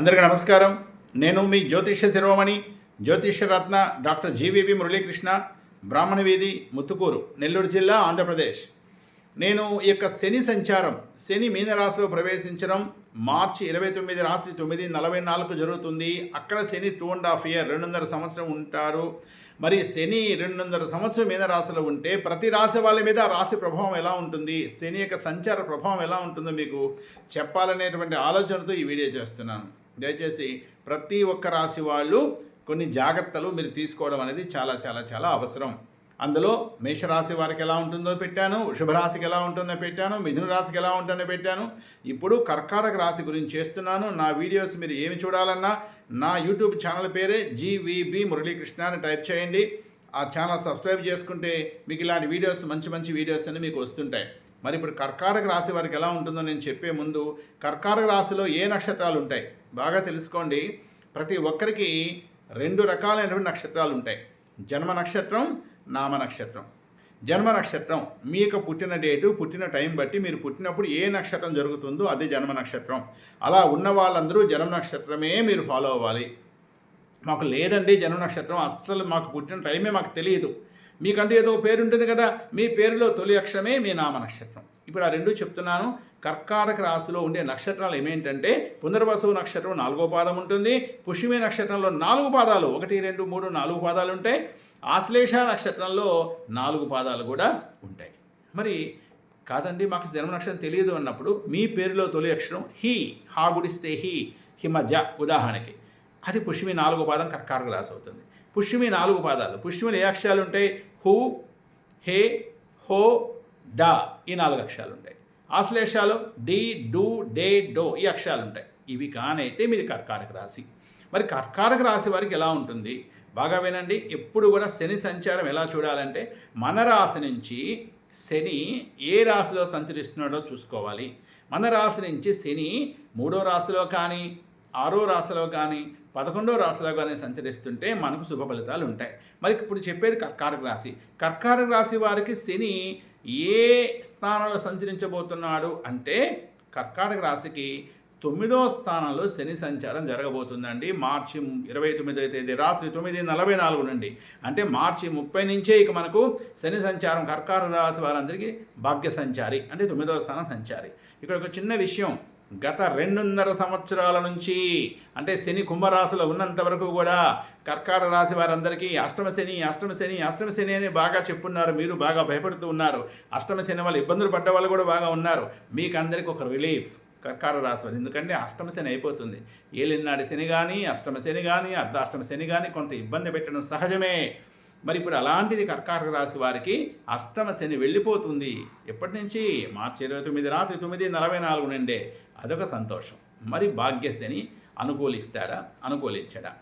అందరికీ నమస్కారం. నేను మీ జ్యోతిష్య శిరోమణి జ్యోతిష్యరత్న డాక్టర్ జీవీవి మురళీకృష్ణ బ్రాహ్మణ వీధి ముత్తుకూరు నెల్లూరు జిల్లా ఆంధ్రప్రదేశ్. నేను ఈ యొక్క శని సంచారం శని మీనరాశిలో ప్రవేశించడం మార్చి ఇరవై తొమ్మిది రాత్రి తొమ్మిది నలభై నాలుగు జరుగుతుంది. అక్కడ శని టూ అండ్ హాఫ్ ఇయర్ రెండున్నర సంవత్సరం ఉంటారు. మరి శని రెండున్నర సంవత్సరం మీనరాశిలో ఉంటే ప్రతి రాశి వాళ్ళ మీద రాశి ప్రభావం ఎలా ఉంటుంది? శని యొక్క సంచార ప్రభావం ఎలా ఉంటుందో మీకు చెప్పాలనేటువంటి ఆలోచనతో ఈ వీడియో చేస్తున్నాను. దయచేసి ప్రతి ఒక్క రాశి వాళ్ళు కొన్ని జాగ్రత్తలు మీరు తీసుకోవడం అనేది చాలా చాలా చాలా అవసరం. అందులో మేషరాశి వారికి ఎలా ఉంటుందో పెట్టాను వృషభరాశికి ఎలా ఉంటుందో పెట్టాను మిథున రాశికి ఎలా ఉంటుందో పెట్టాను. ఇప్పుడు కర్కాటక రాశి గురించి చేస్తున్నాను. నా వీడియోస్ మీరు ఏమి చూడాలన్నా నా యూట్యూబ్ ఛానల్ పేరే జీవీబీ మురళీకృష్ణ అని టైప్ చేయండి. ఆ ఛానల్ సబ్స్క్రైబ్ చేసుకుంటే మీకు ఇలాంటి వీడియోస్ మంచి మంచి వీడియోస్ అని మీకు వస్తుంటాయి. మరి ఇప్పుడు కర్కాటక రాశి వారికి ఎలా ఉంటుందో నేను చెప్పే ముందు కర్కాటక రాశిలో ఏ నక్షత్రాలు ఉంటాయి? బాగా తెలుసుకోండి. ప్రతి ఒక్కరికి రెండు రకాలైనటువంటి నక్షత్రాలు ఉంటాయి. జన్మ నక్షత్రం నామ నక్షత్రం. జన్మ నక్షత్రం మీ యొక్క పుట్టిన డేటు పుట్టిన టైం బట్టి మీరు పుట్టినప్పుడు ఏ నక్షత్రం జరుగుతుందో అదే జన్మ నక్షత్రం. అలా ఉన్న వాళ్ళందరూ జన్మ నక్షత్రమే మీరు ఫాలో అవ్వాలి. మాకు లేదండి జన్మ నక్షత్రం. అస్సలు మాకు పుట్టిన టైమే మాకు తెలియదు. మీకంటూ ఏదో పేరు ఉంటుంది కదా మీ పేరులో తొలి అక్షరమే మీ నామ నక్షత్రం ఇప్పుడు ఆ రెండు చెప్తున్నాను. కర్కాటక రాశిలో ఉండే నక్షత్రాలు ఏమేంటంటే పునర్వసు నక్షత్రం నాలుగో పాదం ఉంటుంది పుష్యమి నక్షత్రంలో నాలుగు పాదాలు ఒకటి రెండు మూడు నాలుగు పాదాలు ఉంటాయి ఆశ్లేష నక్షత్రంలో నాలుగు పాదాలు కూడా ఉంటాయి. మరి కాదండి మాకు జన్మ నక్షత్రం తెలియదు అన్నప్పుడు మీ పేరులో తొలి అక్షరం హీ హా గుడిస్తే హీ హిమజ ఉదాహరణకి. అది పుష్యమి నాలుగు పాదం కర్కాటక రాశి అవుతుంది. పుష్యమి నాలుగు పాదాలు. పుష్యమిలో ఏ అక్షరాలు ఉంటాయి? హూ హే హో డా ఈ నాలుగు అక్షరాలు ఉంటాయి ఆశ్లేషాలు డి డూ డే డో ఈ అక్షరాలు ఉంటాయి ఇవి కానైతే మీది కర్కాటక రాశి. మరి కర్కాటక రాశి వారికి ఎలా ఉంటుంది? బాగా వినండి. ఎప్పుడు కూడా శని సంచారం ఎలా చూడాలంటే మన రాశి నుంచి శని ఏ రాశిలో సంచరిస్తున్నాడో చూసుకోవాలి. మన రాశి నుంచి శని మూడో రాశిలో కానీ ఆరో రాశిలో కానీ పదకొండో రాశిలో సంచరిస్తుంటే మనకు శుభ ఫలితాలు ఉంటాయి. మరి ఇప్పుడు చెప్పేది కర్కాటక రాశి. కర్కాటక రాశి వారికి శని ఏ స్థానంలో సంచరించబోతున్నాడు అంటే కర్కాటక రాశికి తొమ్మిదో స్థానంలో శని సంచారం జరగబోతుందండి. మార్చి ఇరవై తొమ్మిదవ తేదీ రాత్రి తొమ్మిది నలభై నాలుగు నుండి. అంటే మార్చి ముప్పై నుంచే ఇక మనకు శని సంచారం కర్కాటక రాశి వారందరికీ భాగ్య సంచారి అంటే తొమ్మిదవ స్థానం సంచారి. ఇక్కడ ఒక చిన్న విషయం. గత రెండున్నర సంవత్సరాల నుంచి అంటే శని కుంభరాశిలో ఉన్నంత వరకు కూడా కర్కాట రాశి వారందరికీ అష్టమ శని అష్టమ శని అష్టమ శని అని బాగా చెప్పున్నారు. మీరు బాగా భయపడుతూ ఉన్నారు. అష్టమ శని వాళ్ళు ఇబ్బందులు పడ్డ వాళ్ళు కూడా బాగా ఉన్నారు. మీకు అందరికీ ఒక రిలీఫ్ కర్కాట రాశి వారు. ఎందుకంటే అష్టమ శని అయిపోతుంది. ఏలినాడు శని కానీ అష్టమ శని కానీ అర్ధాష్టమ శని కానీ కొంత ఇబ్బంది పెట్టడం సహజమే. మరి ఇప్పుడు అలాంటిది కర్కాటక రాశి వారికి అష్టమ శని వెళ్ళిపోతుంది. ఎప్పటి నుంచి? మార్చి ఇరవై తొమ్మిది రాత్రి తొమ్మిది నలభై నాలుగు నుండే. అదొక సంతోషం. మరి భాగ్యశని అనుకూలిస్తాడా? అనుకూలించడా?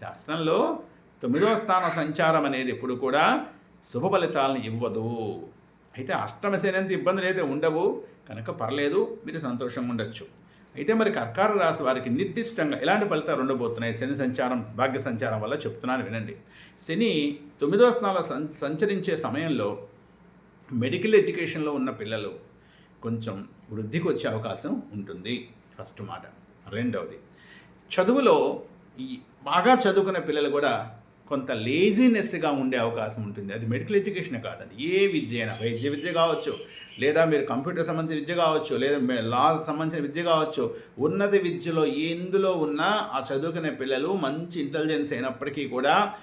శాస్త్రంలో తొమ్మిదవ స్థాన సంచారం అనేది ఎప్పుడు కూడా శుభ ఫలితాలను ఇవ్వదు. అయితే అష్టమ శని అంత ఇబ్బందులు అయితే ఉండవు. కనుక పర్లేదు మీరు సంతోషంగా ఉండొచ్చు. అయితే మరి కర్కాటక రాశి వారికి నిర్దిష్టంగా ఎలాంటి ఫలితాలు ఉండబోతున్నాయి? శని సంచారం భాగ్య సంచారం వల్ల చెప్తున్నాను వినండి. శని తొమ్మిదవ స్థానంలో సం సంచరించే సమయంలో మెడికల్ ఎడ్యుకేషన్లో ఉన్న పిల్లలు కొంచెం వృద్ధికి వచ్చే అవకాశం ఉంటుంది. ఫస్ట్ మాట. రెండవది చదువులో ఈ బాగా చదువుకునే పిల్లలు కూడా కొంత లేజినెస్గా ఉండే అవకాశం ఉంటుంది. అది మెడికల్ ఎడ్యుకేషన్ కాదండి. ఏ విద్య అయినా వైద్య విద్య కావచ్చు లేదా మీరు కంప్యూటర్ సంబంధించిన విద్య కావచ్చు లేదా లా సంబంధించిన విద్య కావచ్చు ఉన్నత విద్యలో ఎందులో ఉన్నా ఆ చదువుకునే పిల్లలు మంచి ఇంటెలిజెన్స్ అయినప్పటికీ కూడా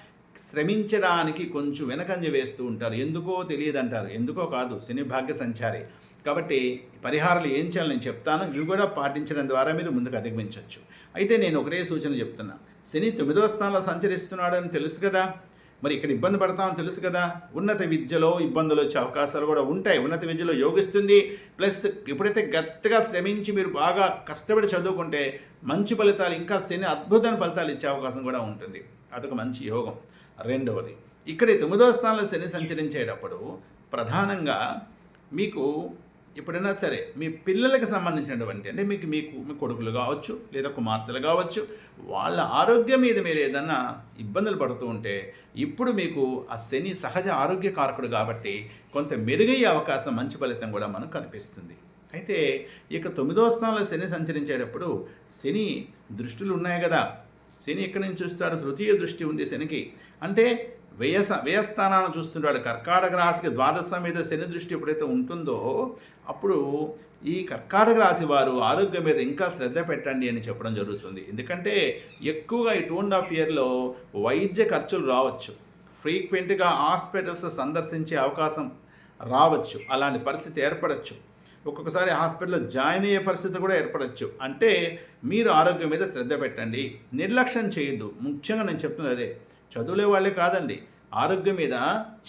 శ్రమించడానికి కొంచెం వెనకంజ వేస్తూ ఉంటారు. ఎందుకో తెలియదంటారు. ఎందుకో కాదు. శని భాగ్య సంచారి. కాబట్టి పరిహారాలు ఏం చేయాలని నేను చెప్తాను. ఇవి కూడా పాటించడం ద్వారా మీరు ముందుకు అధిగమించవచ్చు. అయితే నేను ఒకటే సూచన చెప్తున్నా. శని తొమ్మిదవ స్థానంలో సంచరిస్తున్నాడని తెలుసు కదా. మరి ఇక్కడ ఇబ్బంది పడతామని తెలుసు కదా. ఉన్నత విద్యలో ఇబ్బందులు వచ్చే అవకాశాలు కూడా ఉంటాయి. ఉన్నత విద్యలో యోగిస్తుంది. ప్లస్ ఎప్పుడైతే గట్టిగా శ్రమించి మీరు బాగా కష్టపడి చదువుకుంటే మంచి ఫలితాలు ఇంకా శని అద్భుతమైన ఫలితాలు ఇచ్చే అవకాశం కూడా ఉంటుంది. అదొక మంచి యోగం. రెండవది ఇక్కడ తొమ్మిదవ స్థానంలో శని సంచరించేటప్పుడు ప్రధానంగా మీకు ఎప్పుడైనా సరే మీ పిల్లలకు సంబంధించినటువంటి అంటే మీకు మీకు మీ కొడుకులు కావచ్చు లేదా కుమార్తెలు కావచ్చు వాళ్ళ ఆరోగ్యం మీద మీరు ఏదన్నా ఇబ్బందులు పడుతూ ఉంటే ఇప్పుడు మీకు ఆ శని సహజ ఆరోగ్య కారకుడు కాబట్టి కొంత మెరుగయ్యే అవకాశం మంచి ఫలితం కూడా మనకు కనిపిస్తుంది. అయితే ఇక తొమ్మిదో స్థానంలో శని సంచరించేటప్పుడు శని దృష్టిలు ఉన్నాయి కదా. శని ఎక్కడి నుంచి చూస్తారు తృతీయ దృష్టి ఉంది శనికి. అంటే వ్యయ వ్యయస్థానాన్ని చూస్తున్నాడు కర్కాటక రాశికి ద్వాదశ మీద శని దృష్టి ఎప్పుడైతే ఉంటుందో అప్పుడు ఈ కర్కాటక రాశి వారు ఆరోగ్యం మీద ఇంకా శ్రద్ధ పెట్టండి అని చెప్పడం జరుగుతుంది. ఎందుకంటే ఎక్కువగా ఈ టూ అండ్ హాఫ్ ఇయర్లో వైద్య ఖర్చులు రావచ్చు. ఫ్రీక్వెంట్గా హాస్పిటల్స్ సందర్శించే అవకాశం రావచ్చు. అలాంటి పరిస్థితి ఏర్పడచ్చు. ఒక్కొక్కసారి హాస్పిటల్లో జాయిన్ అయ్యే పరిస్థితి కూడా ఏర్పడచ్చు. అంటే మీరు ఆరోగ్యం మీద శ్రద్ధ పెట్టండి. నిర్లక్ష్యం చేయొద్దు. ముఖ్యంగా నేను చెప్తున్నది అదే. చదువులే వాళ్ళే కాదండి. ఆరోగ్యం మీద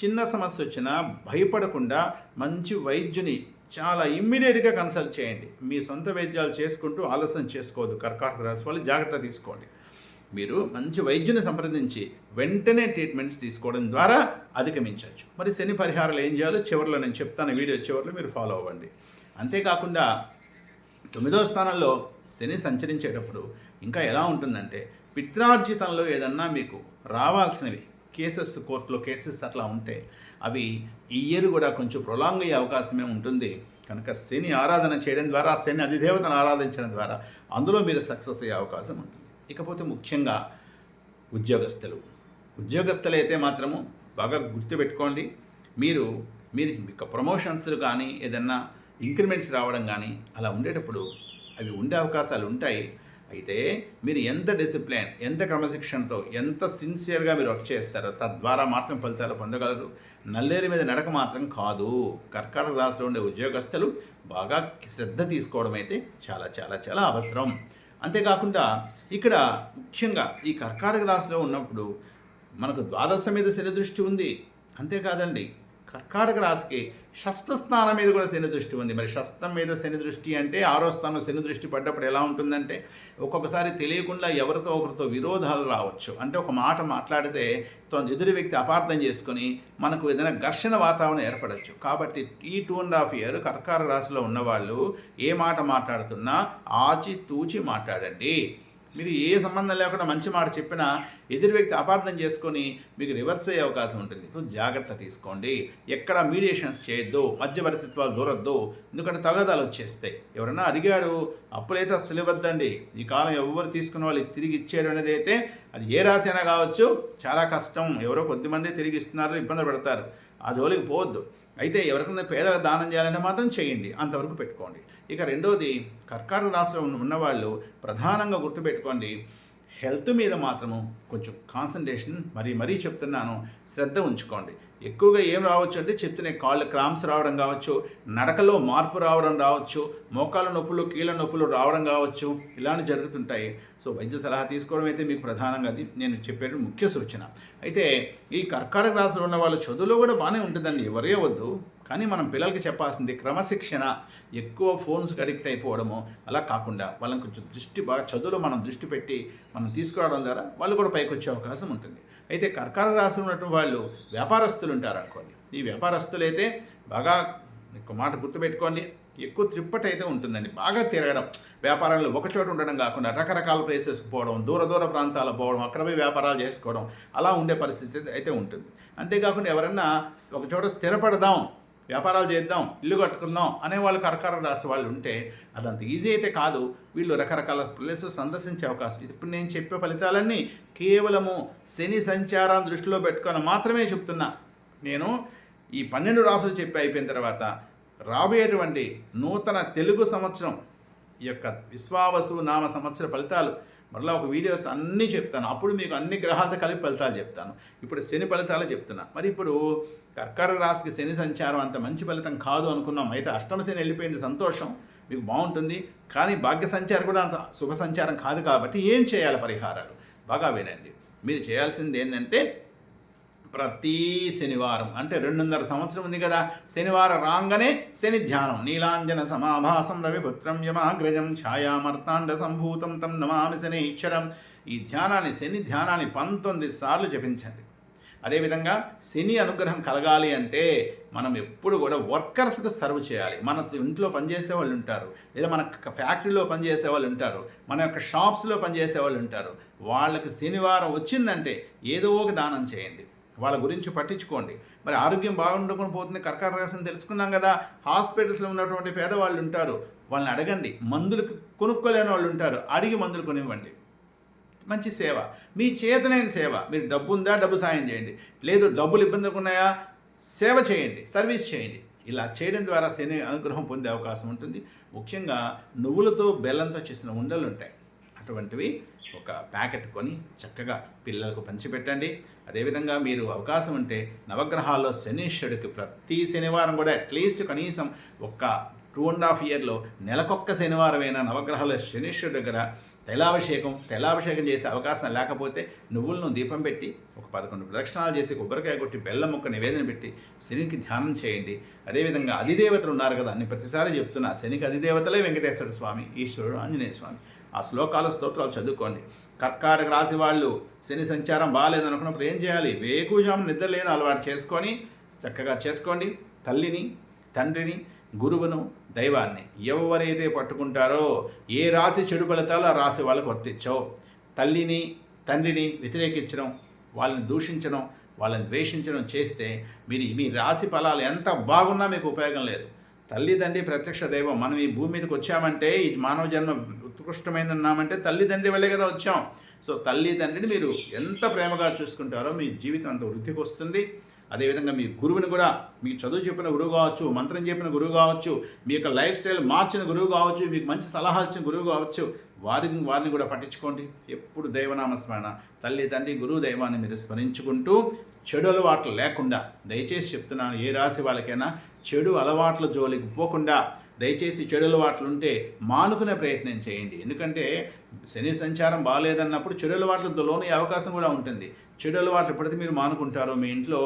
చిన్న సమస్య వచ్చినా భయపడకుండా మంచి వైద్యుని చాలా ఇమ్మీడియట్గా కన్సల్ట్ చేయండి. మీ సొంత వైద్యాలు చేసుకుంటూ ఆలస్యం చేసుకోవద్దు. కర్కాటక రాశి వాళ్ళు జాగ్రత్త తీసుకోండి. మీరు మంచి వైద్యుని సంప్రదించి వెంటనే ట్రీట్మెంట్స్ తీసుకోవడం ద్వారా అధిగమించవచ్చు. మరి శని పరిహారాలు ఏం చేయాలో చివరిలో నేను చెప్తాను. వీడియో చివరిలో మీరు ఫాలో అవ్వండి. అంతేకాకుండా తొమ్మిదో స్థానంలో శని సంచరించేటప్పుడు ఇంకా ఎలా ఉంటుందంటే పిత్రార్జితంలో ఏదన్నా మీకు రావాల్సినవి. కేసెస్ కోర్టులో కేసెస్ అట్లా ఉంటే అవి ఈ ఇయర్ కూడా కొంచెం ప్రొలాంగ్ అయ్యే అవకాశమే ఉంటుంది. కనుక శని ఆరాధన చేయడం ద్వారా శని అధిదేవతను ఆరాధించడం ద్వారా అందులో మీరు సక్సెస్ అయ్యే అవకాశం ఉంటుంది. ఇకపోతే ముఖ్యంగా ఉద్యోగస్తులు. ఉద్యోగస్తులు అయితే మాత్రము బాగా గుర్తుపెట్టుకోండి మీరు మీరు మీకు ప్రమోషన్స్ కానీ ఏదన్నా ఇంక్రిమెంట్స్ రావడం కానీ అలా ఉండేటప్పుడు అవి ఉండే అవకాశాలు ఉంటాయి. అయితే మీరు ఎంత డిసిప్లిన్ ఎంత క్రమశిక్షణతో ఎంత సిన్సియర్గా మీరు వర్క్ చేస్తారో తద్వారా మాత్రం ఫలితాలు పొందగలరు. నల్లేరు మీద నడక మాత్రం కాదు. కర్కాటక రాశిలో ఉండే ఉద్యోగస్తులు బాగా శ్రద్ధ తీసుకోవడం అయితే చాలా చాలా చాలా అవసరం. అంతేకాకుండా ఇక్కడ ముఖ్యంగా ఈ కర్కాటక రాశిలో ఉన్నప్పుడు మనకు ద్వాదశ మీద శని దృష్టి ఉంది. అంతేకాదండి. కర్కాటక రాశికి షష్ఠ స్థానం మీద కూడా శని దృష్టి ఉంది. మరి షష్టం మీద శని దృష్టి అంటే ఆరో స్థానం శని దృష్టి పడ్డప్పుడు ఎలా ఉంటుందంటే ఒక్కొక్కసారి తెలియకుండా ఎవరితో ఒకరితో విరోధాలు రావచ్చు. అంటే ఒక మాట మాట్లాడితే ఎదురు వ్యక్తి అపార్థం చేసుకొని మనకు ఏదైనా ఘర్షణ వాతావరణం ఏర్పడవచ్చు కాబట్టి ఈ టూ అండ్ హాఫ్ ఇయర్ కర్కాటక రాశిలో ఉన్నవాళ్ళు ఏ మాట మాట్లాడుతున్నా ఆచి తూచి మాట్లాడండి. మీరు ఏ సంబంధం లేకుండా మంచి మాట చెప్పినా ఎదురు వ్యక్తి అపార్థం చేసుకొని మీకు రివర్స్ అయ్యే అవకాశం ఉంటుంది. సో జాగ్రత్త తీసుకోండి. ఎక్కడ మీడియేషన్స్ చేయొద్దు మధ్యవర్తిత్వాలు దూరొద్దు. ఎందుకంటే తగదాలు వచ్చేస్తాయి. ఎవరైనా అడిగాడు అప్పులైతే అసలు ఇవ్వద్దండి. ఈ కాలం ఎవరు తీసుకున్న వాళ్ళు తిరిగి ఇచ్చారు అనేది అయితే అది ఏ రాసైనా కావచ్చు చాలా కష్టం. ఎవరో కొద్దిమంది తిరిగి ఇస్తున్నారు ఇబ్బంది పడతారు. ఆ జోలికి పోవద్దు. అయితే ఎవరికైనా పేదలకు దానం చేయాలంటే మాత్రం చేయండి అంతవరకు పెట్టుకోండి. ఇక రెండోది కర్కాటక రాశిలో ఉన్నవాళ్ళు ప్రధానంగా గుర్తుపెట్టుకోండి హెల్త్ మీద మాత్రము కొంచెం కాన్సన్ట్రేషన్ మరీ మరీ చెప్తున్నాను శ్రద్ధ ఉంచుకోండి. ఎక్కువగా ఏం రావచ్చు అంటే చెప్తున్న కాళ్ళు క్రాంప్స్ రావడం కావచ్చు నడకలో మార్పు రావడం రావచ్చు మోకాల నొప్పులు కీళ్ళ నొప్పులు రావడం కావచ్చు ఇలానే జరుగుతుంటాయి. సో వైద్య సలహా తీసుకోవడం అయితే మీకు ప్రధానంగా అది నేను చెప్పేది ముఖ్య సూచన. అయితే ఈ కర్కాటక రాశిలో ఉన్న వాళ్ళ చదువులో కూడా బాగానే ఉంటుందండి ఎవరే వద్దు. కానీ మనం పిల్లలకి చెప్పాల్సింది క్రమశిక్షణ ఎక్కువ ఫోన్స్కి అడిక్ట్ అయిపోవడము అలా కాకుండా వాళ్ళని కొంచెం దృష్టి బాగా చదువులో మనం దృష్టి పెట్టి మనం తీసుకురావడం ద్వారా వాళ్ళు కూడా పైకి వచ్చే అవకాశం ఉంటుంది. అయితే కర్కాటక రాశిలో ఉన్నటువంటి వాళ్ళు వ్యాపారస్తులు ఉంటారు అనుకోండి. ఈ వ్యాపారస్తులు అయితే బాగా ఒక మాట గుర్తుపెట్టుకోండి. ఎక్కువ త్రిప్పటి అయితే ఉంటుందండి. బాగా తిరగడం వ్యాపారంలో ఒక చోట ఉండడం కాకుండా రకరకాల ప్లేసెస్కి పోవడం దూర దూర ప్రాంతాలకు పోవడం అక్కడ పోయి వ్యాపారాలు చేసుకోవడం అలా ఉండే పరిస్థితి అయితే ఉంటుంది. అంతేకాకుండా ఎవరన్నా ఒక చోట స్థిరపడదాం వ్యాపారాలు చేద్దాం ఇల్లు కట్టుకుందాం అనే వాళ్ళు కరకర రాసి వాళ్ళు ఉంటే అదంత ఈజీ అయితే కాదు. వీళ్ళు రకరకాల ప్లేసెస్ సందర్శించే అవకాశం. ఇది ఇప్పుడు నేను చెప్పే ఫలితాలన్నీ కేవలము శని సంచారం దృష్టిలో పెట్టుకొని మాత్రమే చెప్తున్నా. నేను ఈ పన్నెండు రాసులు చెప్పి అయిపోయిన తర్వాత రాబోయేటువంటి నూతన తెలుగు సంవత్సరం ఈ యొక్క విశ్వావసు నామ సంవత్సర ఫలితాలు మరలా ఒక వీడియోస్ అన్నీ చెప్తాను. అప్పుడు మీకు అన్ని గ్రహాలతో కలిపి ఫలితాలు చెప్తాను. ఇప్పుడు శని ఫలితాలు చెప్తున్నా. మరి ఇప్పుడు కర్కర రాశికి శని సంచారం అంత మంచి ఫలితం కాదు అనుకున్నాం. అయితే అష్టమ శని వెళ్ళిపోయింది. సంతోషం. మీకు బాగుంటుంది. కానీ భాగ్య సంచారం కూడా అంత శుభ సంచారం కాదు కాబట్టి ఏం చేయాలి పరిహారాలు? బాగా వినండి. మీరు చేయాల్సింది ఏంటంటే ప్రతి శనివారం అంటే రెండున్నర సంవత్సరం ఉంది కదా. శనివారం రాగానే శని ధ్యానం. నీలాంజన సమాభాసం రవిపుత్రం యమాగ్రజం ఛాయామర్తాండ సంభూతం తం నమామి శనీశ్వరం. ఈ ధ్యానాన్ని శని ధ్యానాన్ని పంతొమ్మిది సార్లు జపించండి. అదేవిధంగా శని అనుగ్రహం కలగాలి అంటే మనం ఎప్పుడు కూడా వర్కర్స్కి సర్వ్ చేయాలి. మన ఇంట్లో పనిచేసే వాళ్ళు ఉంటారు. లేదా మన ఫ్యాక్టరీలో పనిచేసే వాళ్ళు ఉంటారు. మన యొక్క షాప్స్లో పనిచేసే వాళ్ళు ఉంటారు. వాళ్ళకి శనివారం వచ్చిందంటే ఏదో ఒక దానం చేయండి. వాళ్ళ గురించి పట్టించుకోండి. మరి ఆరోగ్యం బాగుండకుండా పోతుంది కర్కాటక రాశిని తెలుసుకున్నాం కదా హాస్పిటల్స్లో ఉన్నటువంటి పేదవాళ్ళు ఉంటారు. వాళ్ళని అడగండి. మందులు కొనుక్కోలేని వాళ్ళు ఉంటారు. అడిగి మందులు కొనివ్వండి. మంచి సేవ. మీ చేతనైన సేవ. మీరు డబ్బు ఉందా డబ్బు సాయం చేయండి. లేదు డబ్బులు ఇబ్బందులు ఉన్నాయా? సేవ చేయండి సర్వీస్ చేయండి. ఇలా చేయడం ద్వారా శని అనుగ్రహం పొందే అవకాశం ఉంటుంది. ముఖ్యంగా నువ్వులతో బెల్లంతో చేసిన ఉండలు ఉంటాయి. అటువంటివి ఒక ప్యాకెట్ కొని చక్కగా పిల్లలకు పంచిపెట్టండి. అదేవిధంగా మీరు అవకాశం ఉంటే నవగ్రహాల్లో శనీశ్వరుడికి ప్రతి శనివారం కూడా అట్లీస్ట్ కనీసం ఒక్క టూ అండ్ హాఫ్ ఇయర్లో నెలకొక్క శనివారమైనా నవగ్రహాల శనీశ్వరుడి దగ్గర తైలాభిషేకం తైలాభిషేకం చేసే అవకాశం లేకపోతే నువ్వులను దీపం పెట్టి ఒక పదకొండు ప్రదక్షిణాలు చేసి కొబ్బరికాయ కొట్టి బెల్లం ముక్క నివేదన పెట్టి శనికి ధ్యానం చేయండి. అదేవిధంగా అధిదేవతలు ఉన్నారు కదా అని ప్రతిసారి చెప్తున్నా శనికి అధిదేవతలే వెంకటేశ్వర స్వామి ఈశ్వరుడు ఆంజనేయ స్వామి. ఆ శ్లోకాలు స్తోత్రాలు చదువుకోండి. కర్కాటక రాశి వాళ్ళు శని సంచారం బాగాలేదనుకున్నప్పుడు ఏం చేయాలి? వేకుజాము నిద్ర లేని అలవాటు చేసుకొని చక్కగా చేసుకోండి. తల్లిని తండ్రిని గురువును దైవాన్ని ఎవరైతే పట్టుకుంటారో ఏ రాశి చెడు ఫలితాలు ఆ రాశి వాళ్ళకు వర్తించవు. తల్లిని తండ్రిని వ్యతిరేకించడం వాళ్ళని దూషించడం వాళ్ళని ద్వేషించడం చేస్తే మీరు మీ రాశి ఫలాలు ఎంత బాగున్నా మీకు ఉపయోగం లేదు. తల్లిదండ్రి ప్రత్యక్ష దైవం మనం ఈ భూమి మీదకి వచ్చామంటే ఈ మానవ జన్మ ఉత్కృష్టమైంది అన్నామంటే తల్లిదండ్రి వల్లే కదా వచ్చాం. సో తల్లిదండ్రిని మీరు ఎంత ప్రేమగా చూసుకుంటారో మీ జీవితం అంత వృద్ధికి వస్తుంది. అదేవిధంగా మీ గురువుని కూడా మీకు చదువు చెప్పిన గురువు కావచ్చు మంత్రం చెప్పిన గురువు కావచ్చు మీ యొక్క లైఫ్ స్టైల్ మార్చిన గురువు కావచ్చు మీకు మంచి సలహాలు ఇచ్చిన గురువు కావచ్చు వారిని వారిని కూడా పట్టించుకోండి. ఎప్పుడు దైవనామ స్మరణ తల్లి తండ్రి గురువు దైవాన్ని మీరు స్మరించుకుంటూ చెడు అలవాట్లు లేకుండా దయచేసి చెప్తున్నాను ఏ రాశి వాళ్ళకైనా చెడు అలవాట్ల జోలికి పోకుండా దయచేసి చెడు అలవాట్లు ఉంటే మానుకునే ప్రయత్నం చేయండి. ఎందుకంటే శని సంచారం బాగాలేదన్నప్పుడు చెడు అలవాట్లతో లోనే అవకాశం కూడా ఉంటుంది. చెడు అలవాట్లు ఎప్పుడైతే మీరు మానుకుంటారో మీ ఇంట్లో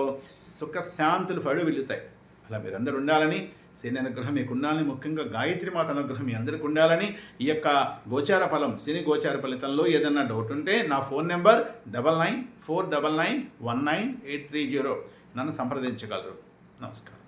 సుఖశాంతులు పడు వెళుతాయి అలా మీరందరూ ఉండాలని శని అనుగ్రహం మీకు ఉండాలని ముఖ్యంగా గాయత్రి మాత అనుగ్రహం మీ అందరికి ఉండాలని ఈ యొక్క గోచార ఫలం శని గోచార ఫలితంలో ఏదన్నా డౌట్ ఉంటే నా phone number double nine four double nine one nine eight three zero నన్ను సంప్రదించగలరు. నమస్కారం.